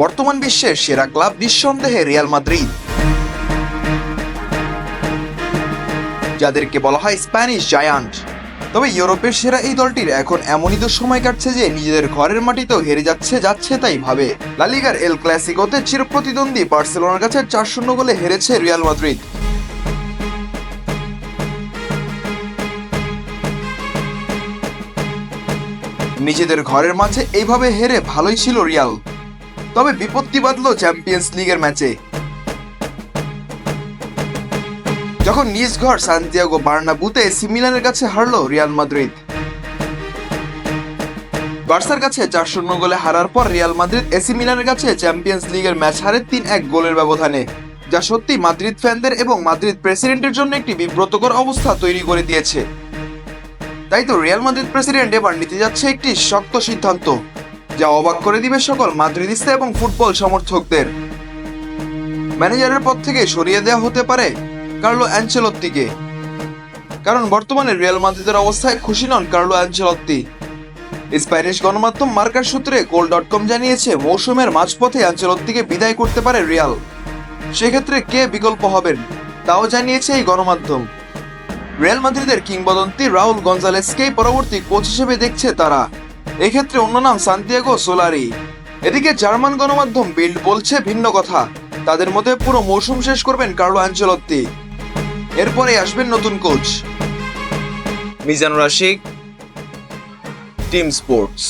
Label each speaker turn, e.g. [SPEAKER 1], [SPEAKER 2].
[SPEAKER 1] বর্তমান বিশ্বের সেরা ক্লাব নিঃসন্দেহে রিয়াল মাদ্রিদ। যাদেরকে বলা হয় স্প্যানিশ জায়ান্ট। তবে ইউরোপের সেরা এই দলটির এখন এমনই তো সময় কাটছে যে নিজেদের ঘরের মাটিতেও হেরে যাচ্ছে যাচ্ছে তাই ভাবে। লালিগার এল ক্লাসিকোতে চিরপ্রতিদ্বন্দ্বী বার্সেলোনার কাছে চার শূন্য গোলে হেরেছে রিয়াল মাদ্রিদ। নিজেদের ঘরের মাঝে এইভাবে হেরে ভালোই ছিল রিয়াল। তবে বিপত্তি বাঁধল চ্যাম্পিয়ন্স লিগের ম্যাচে। যখন নিজ ঘর সান্তিয়াগো বার্নাবুতে এসি মিলানের কাছে হারল রিয়াল মাদ্রিদ। বার্সার কাছে চার শূন্য গোলে হারার পর রিয়াল মাদ্রিদ এসি মিলানের কাছে চ্যাম্পিয়ন্স লিগের ম্যাচ হারে তিন এক গোলের ব্যবধানে, যা সত্যি মাদ্রিদ ফ্যানদের এবং মাদ্রিদ প্রেসিডেন্টের জন্য একটি বিব্রতকর অবস্থা তৈরি করে দিয়েছে। তাই তো রিয়াল মাদ্রিদ প্রেসিডেন্ট এবার নিতে যাচ্ছে একটি শক্ত সিদ্ধান্ত। যা অবাক করে দিবে সকল মাদ্রিদিস্তা এবং ফুটবল সমর্থকদের। ম্যানেজারের পদ থেকে সরিয়ে দেওয়া হতে পারে কার্লো অ্যাঞ্চেলত্তিকে কারণ বর্তমানে রিয়াল মাদ্রিদের অবস্থায় খুশি নন কার্লো অ্যাঞ্চেলত্তি স্প্যানিশ গণমাধ্যম মার্কার সূত্রে গোল ডট কম জানিয়েছে, মৌসুমের মাঝপথে অ্যাঞ্চেলত্তিকে বিদায় করতে পারে রিয়াল। সেক্ষেত্রে কে বিকল্প হবেন, তাও জানিয়েছে এই গণমাধ্যম। রিয়াল মাদ্রিদের কিংবদন্তি রাহুল গঞ্জালেসকেই পরবর্তী কোচ হিসেবে দেখছে তারা। এক্ষেত্রে অন্য নাম সান্তিয়াগো সোলারি। এদিকে জার্মান গণমাধ্যম বিল্ড বলছে ভিন্ন কথা। তাদের মধ্যে পুরো মৌসুম শেষ করবেন কার্লো আঞ্চলত্তি। এরপরে আসবেন নতুন coach. Mizanur Ashik team sports.